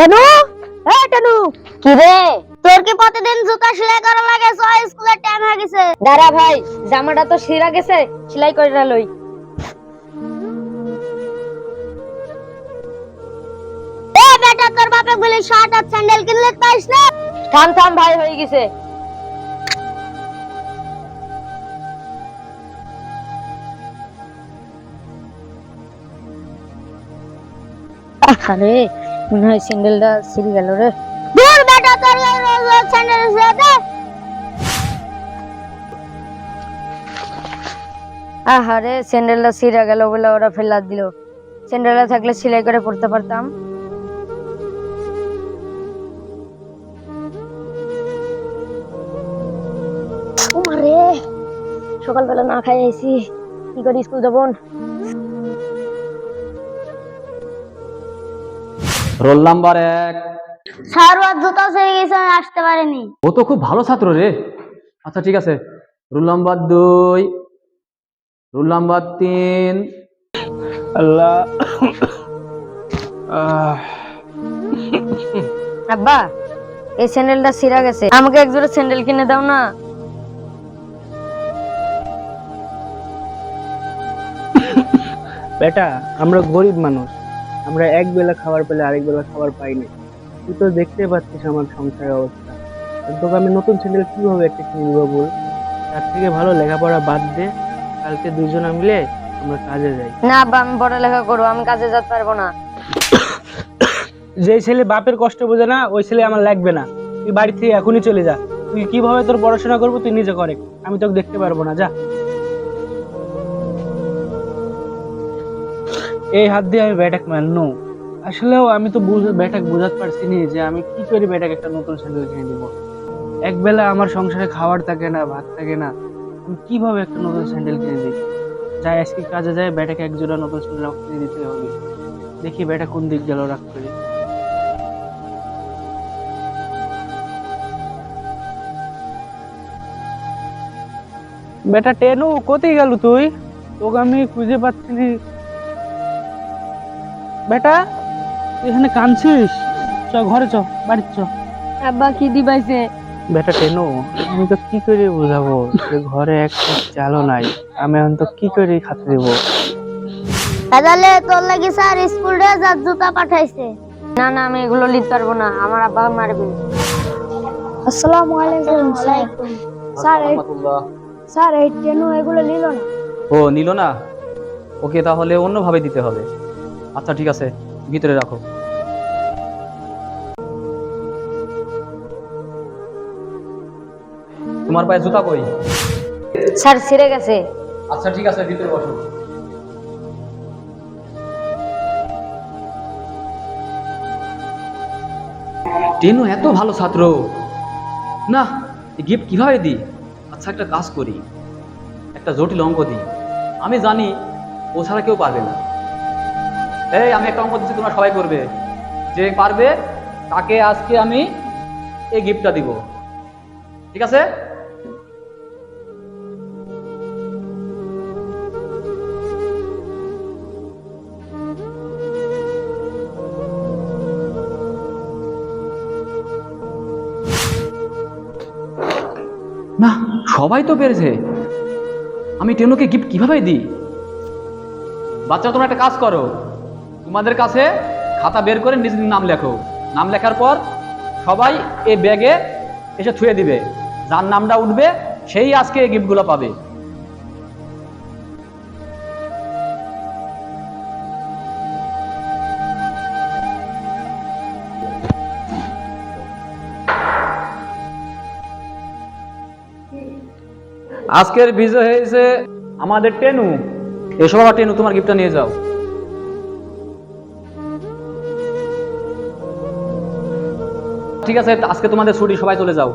টানু? এ টানু। কি রে? তোর কি প্রতিদিন জুতা সেলাই করা লাগে? সো স্কুলের টাইম হয়ে গেছে। দাঁড়া ভাই জামাটা তো ছিঁড়া গেছে সেলাই করে লই। এ বেটা তোর বাপে বলে শার্ট আর স্যান্ডেল কিনলে পাইস না? থাম থাম ভাই হয়ে গেছে। আরে মনে হয় স্যান্ডেলটা ছিঁড়ে গেল রে। দূর বেটা তোর এই রোজ রোজ স্যান্ডেল আহারে স্যান্ডেলটা ছিঁড়া গেল বলে ওরা ফেলা দিল। স্যান্ডেলটা থাকলে সেলাই করে পড়তে পারতাম। সকালবেলা না খাই আইছি। কি করে স্কুল যাব? রোল নাম্বার এক। স্যার ওর জুতা ছিঁড়ে গেছে আমি আসতে পারিনি। ও তো খুব ভালো ছাত্র রে। আচ্ছা ঠিক আছে। রোল নাম্বার দুই রোল নাম্বার তিন। আল্লাহ। আহ, আব্বা এই স্যান্ডেলটা ছিঁড়া গেছে। আমাকে এক জোড়া স্যান্ডেল কিনে দাও না। বেটা আমরা গরিব মানুষ। আমরা এক বেলা খাবার পেলে আরেক বেলা খাবার পাই না তুই তো দেখতে পাচ্ছিস আমার সংসারের অবস্থা। তোকে আমি নতুন স্যান্ডেল কীভাবে একটা কিনে দেবো বল? তার থেকে ভালো লেখাপড়া বাদ দে কালকে দুজনে মিলে আমরা কাজে যাই। না আব্বা আমি পড়ালেখা করব আমি কাজে যেতে পারব না। যে ছেলে বাপের কষ্ট বোঝে না ওই ছেলে আমার লাগবে না। তুই বাড়ি থেকে এখনই চলে যা। তুই কীভাবে তোর পড়াশোনা করব তুই নিজে করে। আমি তোকে দেখতে পারব না যা। এই হাত দিয়ে আমি ব্যাটাক মারনু। আসলেও আমি তো ব্যাটাক বোঝাতে পারছি নি যে আমি কি করে ব্যাটাক একটা নতুন স্যান্ডেল কিনে দিব এক বেলা আমার সংসারে খাবার থাকে না, ভাত থাকে না, আমি কীভাবে একটা নতুন স্যান্ডেল কিনে দিই যাই আজকে কাজে যায় ব্যাটাকে এক জোড়া নতুন স্যান্ডেল কিনে দিতে হবে। দেখি ব্যাটা কোন দিক গেল রাগ করে। বেটা টেনু, কোথায় গেল তুই? তোকে আমি খুঁজে পাচ্ছি বেটা এখানে কাঁদছিস? চ ঘরে চ বাড়ি চ। আব্বা কি দিবাইছে? বেটা টেনু আমি তো কি করে বোঝাবো যে ঘরে এক চালও নাই? আমি এখন তো কি করে খাতে দেবো? তাহলে তোর লাগি স্যার স্কুল ড্রেস আর জুতা পাঠাইছে। না না আমি এগুলো নিতে পারব না আমার আব্বা মারবে। আসসালামু আলাইকুম স্যার। স্যার এই এই এগুলো নিল না। ও নিল না? ওকে তাহলে অন্যভাবে দিতে হবে। আচ্ছা ঠিক আছে। ভিতরে রাখো। তোমার পায়ে জুতা কই? স্যার ছিঁড়ে গেছে। আচ্ছা ঠিক আছে ভিতরে বসো। টেনু এত ভালো ছাত্র। না গিফট কীভাবে দিই? আচ্ছা একটা কাজ করি। একটা জটিল অঙ্ক দিই। আমি জানি ও ছাড়া কেউ পারবে না। এই, আমি একটা অঙ্ক দিচ্ছি, তোমরা সবাই করবে। যে পারবে, তাকে আজকে আমি এই গিফটটা দিব। ঠিক আছে? না, সবাই তো পেরেছে। আমি টেনুকে গিফট কীভাবে দিই? বাচ্চা তোমরা একটা কাজ করো। তোমাদের কাছে খাতা বের করে নিজ নাম লেখো। নাম লেখার পর সবাই এই ব্যাগে এসে থুয়ে দিবে। যার নামটা উঠবে, সেই আজকে এই গিফটগুলো পাবে। আজকের বিজয় হয়েছে আমাদের টেনু। এসো বাবা টেনু, তোমার গিফটটা নিয়ে যাও। ঠিক আছে আজকে তোমাদের ছুটি সবাই চলে যাও।